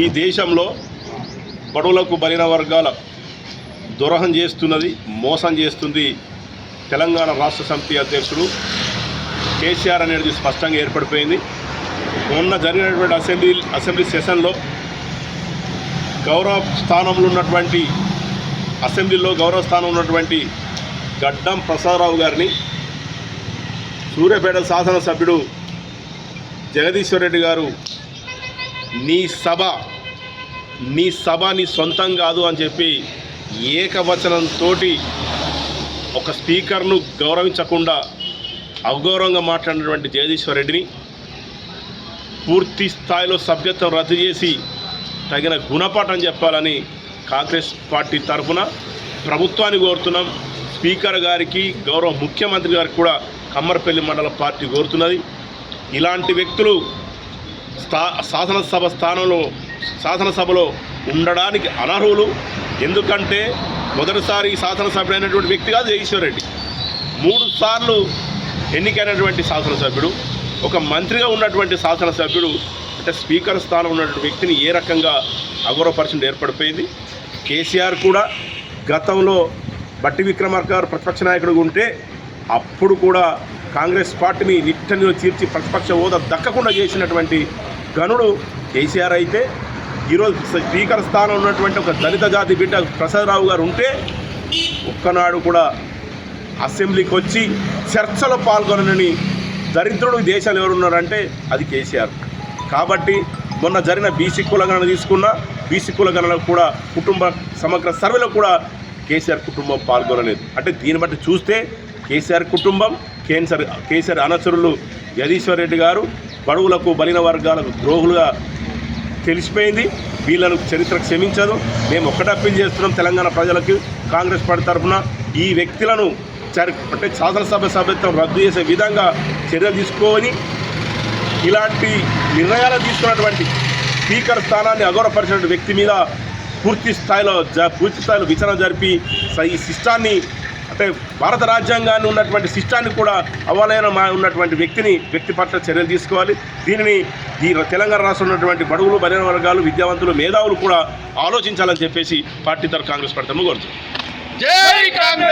ఈ దేశంలో బడులకు బలిన వర్గాల దురహం చేస్తున్నది మోసం చేస్తుంది తెలంగాణ రాష్ట్ర సమితి అధ్యక్షుడు. కేసీఆర్ అనేది స్పష్టంగా ఏర్పడిపోయింది. మొన్న జరిగినటువంటి అసెంబ్లీ అసెంబ్లీ సెషన్లో గౌరవ స్థానంలో ఉన్నటువంటి అసెంబ్లీలో గౌరవ స్థానంలో ఉన్నటువంటి గడ్డం ప్రసాదరావు గారిని సూర్యాపేట శాసనసభ్యుడు జగదీశ్వర్ రెడ్డి గారు నీ సభ నీ సభ నీ సొంతం కాదు అని చెప్పి ఏకవచనంతో ఒక స్పీకర్ను గౌరవించకుండా అగౌరవంగా మాట్లాడినటువంటి జగదీశ్వర్ రెడ్డిని పూర్తి స్థాయిలో సభ్యత్వం రద్దు చేసి తగిన గుణపాఠం చెప్పాలని కాంగ్రెస్ పార్టీ తరఫున ప్రభుత్వాన్ని కోరుతున్నాం. స్పీకర్ గారికి గౌరవ ముఖ్యమంత్రి గారికి కూడా కమ్మరపల్లి మండల పార్టీ కోరుతున్నది. ఇలాంటి వ్యక్తులు స్థా శాసనసభ స్థానంలో శాసనసభలో ఉండడానికి అనర్హులు. ఎందుకంటే మొదటిసారి శాసనసభ్యుడైనటువంటి వ్యక్తి కాదు జగదీశ్వర్ రెడ్డి మూడు సార్లు ఎన్నికైనటువంటి శాసనసభ్యుడు. ఒక మంత్రిగా ఉన్నటువంటి శాసనసభ్యుడు అంటే స్పీకర్ స్థానం ఉన్నటువంటి వ్యక్తిని ఏ రకంగా అగౌరవపరిచిన ఏర్పడిపోయింది. కేసీఆర్ కూడా గతంలో బట్టి విక్రమార్క గారు ప్రతిపక్ష నాయకుడు ఉంటే అప్పుడు కూడా కాంగ్రెస్ పార్టీని నిట్టనిలో తీర్చి ప్రతిపక్ష హోదా దక్కకుండా చేసినటువంటి గనుడు కేసీఆర్ అయితే ఈరోజు స్పీకర్ స్థానం ఉన్నటువంటి ఒక దళిత జాతి బిడ్డ ప్రసాదరావు గారు ఉంటే ఒక్కనాడు కూడా అసెంబ్లీకి వచ్చి చర్చలో పాల్గొనని దరిద్రుడు దేశాలు ఎవరున్నారంటే అది కేసీఆర్. కాబట్టి మొన్న జరిగిన బీసీ కులగణన తీసుకున్న బీసీ కులగణన కూడా కుటుంబ సమగ్ర సర్వేలో కూడా కేసీఆర్ కుటుంబం పాల్గొనలేదు. అంటే దీన్ని బట్టి చూస్తే కేసీఆర్ కుటుంబం కేసీఆర్ కేసీఆర్ అనచరులు జగదీశ్వర్ రెడ్డి గారు బడుగులకు బలిన వర్గాలకు ద్రోహులుగా తెలిసిపోయింది. వీళ్ళను చరిత్ర క్షమించదు. మేము ఒక్కటే అప్పీల్ చేస్తున్నాం తెలంగాణ ప్రజలకు కాంగ్రెస్ పార్టీ తరఫున. ఈ వ్యక్తులను చరి అంటే శాసనసభ సభ్యత్వం రద్దు చేసే విధంగా చర్యలు తీసుకొని ఇలాంటి నిర్ణయాలు తీసుకున్నటువంటి స్పీకర్ స్థానాన్ని అగౌరవపరిచిన వ్యక్తి మీద పూర్తి స్థాయిలో జ పూర్తి స్థాయిలో విచారణ జరిపి స- ఈ శిష్టాన్ని అంటే భారత రాజ్యాంగాన్ని ఉన్నటువంటి శిష్టాన్ని కూడా అవలైన ఉన్నటువంటి వ్యక్తిని వ్యక్తి పట్ల చర్యలు తీసుకోవాలి. దీనిని ఈ తెలంగాణ రాష్ట్రంలో ఉన్నటువంటి బడుగులు బలైన వర్గాలు విద్యావంతులు మేధావులు కూడా ఆలోచించాలని చెప్పేసి పార్టీ తరఫు కాంగ్రెస్ పార్టీ కోరుతుంది కాంగ్రెస్!